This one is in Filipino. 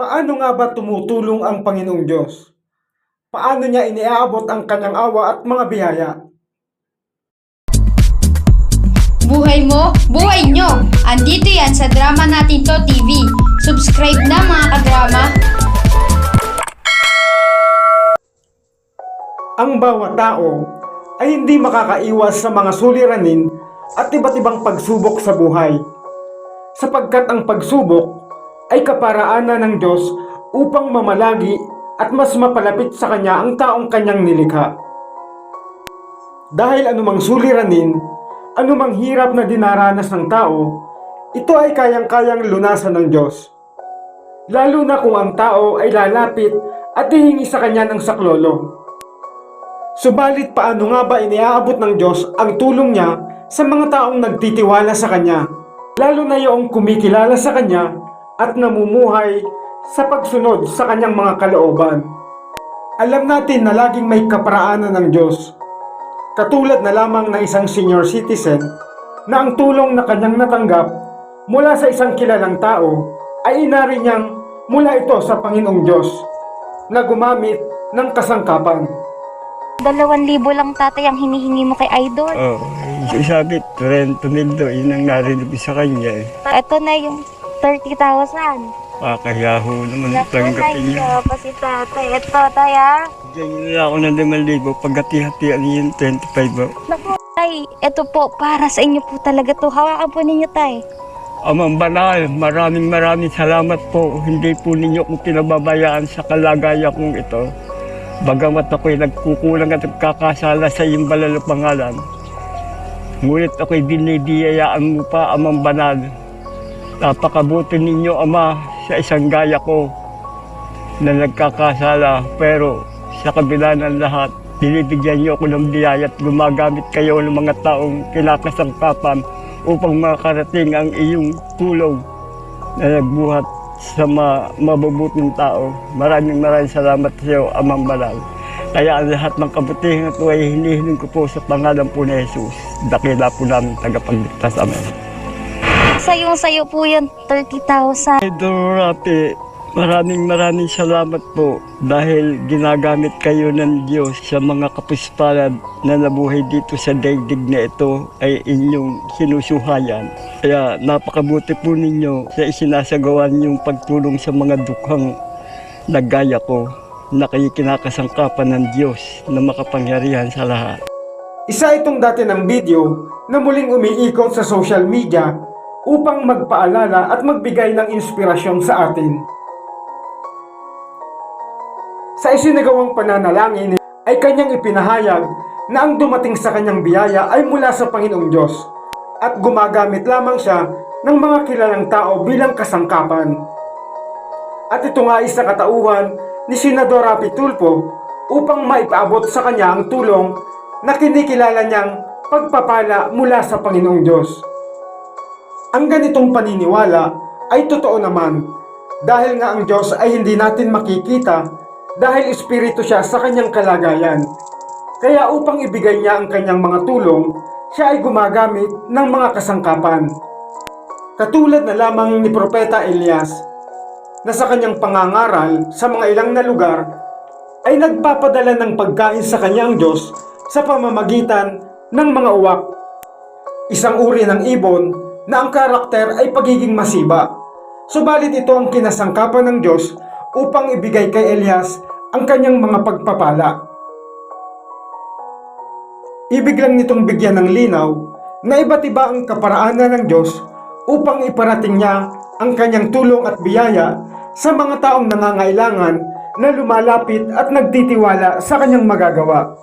Paano nga ba tumutulong ang Panginoong Diyos? Paano niya iniaabot ang kanyang awa at mga biyaya? Buhay mo, buhay nyo! Andito yan sa Drama Natin To TV. Subscribe na mga kadrama. Ang bawat tao ay hindi makakaiwas sa mga suliranin at iba't ibang pagsubok sa buhay. Sapagkat ang pagsubok ay kaparaanan ng Diyos upang mamalagi at mas mapalapit sa Kanya ang taong Kanyang nilikha. Dahil anumang suliranin, anumang hirap na dinaranas ng tao, ito ay kayang-kayang lunasan ng Diyos. Lalo na kung ang tao ay lalapit at hihingi sa Kanya ng saklolo. Subalit paano nga ba iniaabot ng Diyos ang tulong niya sa mga taong nagtitiwala sa Kanya, lalo na yung kumikilala sa Kanya at namumuhay sa pagsunod sa Kanyang mga kalooban. Alam natin na laging may kaparaanan ng Diyos, katulad na lamang na isang senior citizen na ang tulong na kanyang natanggap mula sa isang kilalang tao ay inari niyang mula ito sa Panginoong Diyos na gumamit ng kasangkapan. Dalawan libo lang tatay ang hinihingi mo kay Idol. Oo. Oh, sabi, 30 nildo, yun ang narinig sa kanya eh. Ito na yung 30,000. Pakayaho naman Naku, tanggapin niya. naiya pa si tatay. Ito, tay ah. Diyan nila ako ng 5,000, pagkati-hatian niya yung 25 ba? Naku, tay. Ito po, para sa inyo po talaga to. Hawakan po ninyo, tay. Amang banal, maraming maraming salamat po. Hindi po ninyo kong pinababayaan sa kalagayan kong ito. Bagamat ako'y nagkukulang at nagkakasala sa iyong balal na pangalan. Ngunit ako'y binibiyayaan mo pa, Amang Banal. Napakabuti ninyo, Ama, sa isang gaya ko na nagkakasala. Pero sa kabila ng lahat, binibigyan niyo ako ng biyaya at gumagamit kayo ng mga taong kinakasangkapan upang makarating ang iyong tulong na nagbuhat sa ma- mabubuting tao. Maraming maraming salamat sa iyo, Amang Banal. Kaya ang lahat ng kabutihan ko ay hinihiling ko po sa pangalan po ni Jesus. Dakila po namin tagapagligtas. Amen. Sayong-sayo po yan, 30,000. Idol Rapi, maraming maraming salamat po dahil ginagamit kayo ng Diyos sa mga kapuspalad na nabuhay dito sa daigdig na ito ay inyong sinusuhayan. Kaya napakabuti po ninyo sa isinasagawa niyong pagtulong sa mga dukhang nagaya ko na kayo kinakasangkapan ng Diyos na makapangyarihan sa lahat. Isa itong dati ng video na muling umiikot sa social media upang magpaalala at magbigay ng inspirasyon sa atin. Sa isinagawang pananalangin ay kanyang ipinahayag na ang dumating sa kanyang biyaya ay mula sa Panginoong Diyos at gumagamit lamang siya ng mga kilalang tao bilang kasangkapan. At ito nga ay sa katauhan ni Senador Rapi Tulfo upang maipaabot sa kanya ang tulong na kinikilala niyang pagpapala mula sa Panginoong Diyos. Ang ganitong paniniwala ay totoo naman dahil nga ang Diyos ay hindi natin makikita dahil espiritu siya sa kanyang kalagayan. Kaya upang ibigay niya ang kanyang mga tulong, siya ay gumagamit ng mga kasangkapan. Katulad na lamang ni Propeta Elias na sa kanyang pangangaral sa mga ilang na lugar ay nagpapadala ng pagkain sa kanyang Diyos sa pamamagitan ng mga uwak. Isang uri ng ibon na ang karakter ay pagiging masiba. Subalit ito ang kinasangkapan ng Diyos upang ibigay kay Elias ang kanyang mga pagpapala. Ibig lang nitong bigyan ng linaw na iba't iba ang kaparaanan ng Diyos upang iparating niya ang kanyang tulong at biyaya sa mga taong nangangailangan na lumalapit at nagtitiwala sa kanyang magagawa.